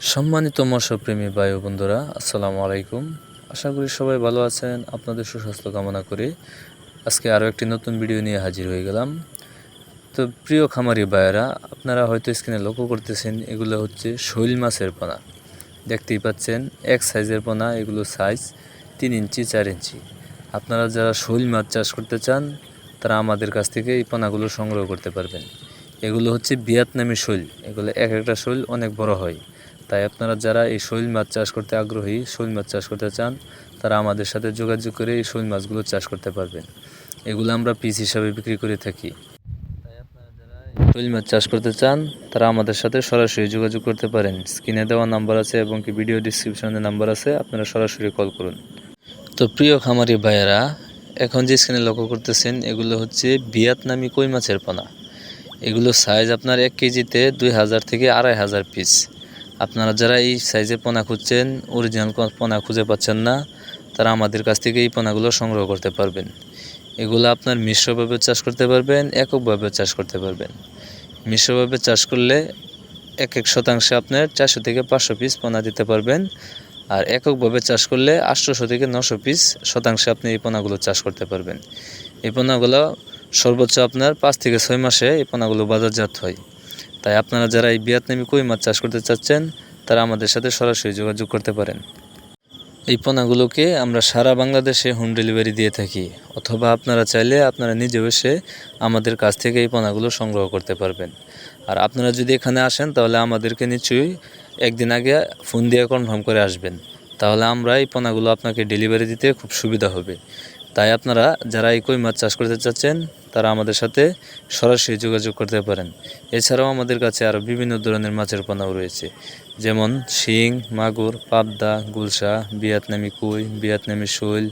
সম্মানিত মৎস্যপ্রেমী বায়ু বন্ধুরা, আসসালামু আলাইকুম। আশা করি সবাই ভালো আছেন, আপনাদের সুস্বাস্থ্য কামনা করে। আজকে আরও একটি নতুন ভিডিও নিয়ে হাজির হয়ে গেলাম। তো প্রিয় খামারি বায়েরা আপনারা হয়তো স্ক্রিনে লক্ষ্য করতেছেন, এগুলো হচ্ছে শৈল মাছের পোনা। দেখতেই পাচ্ছেন, এক সাইজের পোনা, এগুলো সাইজ তিন ইঞ্চি, চার ইঞ্চি। আপনারা যারা শৈল মাছ চাষ করতে চান, তারা আমাদের কাছ থেকে এই পোনাগুলো সংগ্রহ করতে পারবেন। এগুলো হচ্ছে ভিয়েতনামি শৈল, এগুলো এক একটা শৈল অনেক বড় হয়। তাই আপনারা যারা এই শৈল মাছ চাষ করতে আগ্রহী, শৈল মাছ চাষ করতে চান, তারা আমাদের সাথে যোগাযোগ করে এই শৈল মাছগুলো চাষ করতে পারবেন। এগুলো আমরা পিস হিসাবে বিক্রি করে থাকি। শৈল মাছ চাষ করতে চান, তারা আমাদের সাথে সরাসরি যোগাযোগ করতে পারেন। স্ক্রিনে দেওয়া নাম্বার আছে এবং কি ভিডিও ডিসক্রিপশনে নাম্বার আছে, আপনারা সরাসরি কল করুন। তো প্রিয় খামারি ভাইয়েরা, এখন যে স্ক্রিনে লক্ষ্য করতেছেন, এগুলো হচ্ছে ভিয়েতনামি কই মাছের পোনা। এগুলো সাইজ আপনার এক কেজিতে দুই হাজার থেকে আড়াই হাজার পিস আপনারা যারা এই সাইজের পোনা খুঁজছেন অরিজিনাল পোনা খুঁজে পাচ্ছেন না, তারা আমাদের কাছ থেকে এই পোনাগুলো সংগ্রহ করতে পারবেন। এগুলো আপনার মিশ্রভাবে চাষ করতে পারবেন, এককভাবে চাষ করতে পারবেন। মিশ্রভাবে চাষ করলে এক এক শতাংশে আপনার চারশো থেকে পাঁচশো পিস পোনা দিতে পারবেন। আর এককভাবে চাষ করলে আটশোশো থেকে নশো পিস শতাংশে আপনি এই পোনাগুলো চাষ করতে পারবেন। এই পোনাগুলো সর্বোচ্চ আপনার পাঁচ থেকে ছয় মাসে এই পোনাগুলো বাজারজাত হয়। তাই আপনারা যারা এই ভিয়েতনামি কই মাছ চাষ করতে চাচ্ছেন, তারা আমাদের সাথে সরাসরি যোগাযোগ করতে পারেন। এই পোনাগুলোকে আমরা সারা বাংলাদেশে হোম ডেলিভারি দিয়ে থাকি, অথবা আপনারা চাইলে আপনারা নিজেও এসে আমাদের কাছ থেকে এই পোনাগুলো সংগ্রহ করতে পারবেন। আর আপনারা যদি এখানে আসেন, তাহলে আমাদেরকে নিশ্চয়ই একদিন আগে ফোন দিয়ে কনফার্ম করে আসবেন। তাহলে আমরা এই পোনাগুলো আপনাকে ডেলিভারি দিতে খুব সুবিধা হবে। তাই আপনারা যারা এই কই মাছ চাষ করতে চাচ্ছেন তারা আমাদের সাথে সরাসরি যোগাযোগ করতে পারেন। এছাড়াও আমাদের কাছে আরও বিভিন্ন ধরনের মাছের পোনাও রয়েছে। যেমন শিং, মাগুর, পাবদা, গুলশা, ভিয়েতনামি কুই, ভিয়েতনামি শৈল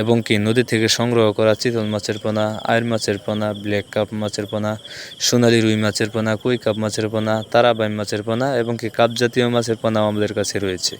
এবং কি নদী থেকে সংগ্রহ করা চিতল মাছের পোনা আয়ের মাছের পোনা, ব্ল্যাক কাপ মাছের পোনা, সোনালি রুই মাছের পোনা, কুই কাপ মাছের পোনা, তারাবাই মাছের পোনা এবং কি কাপ জাতীয় মাছের পোনাও আমাদের কাছে রয়েছে।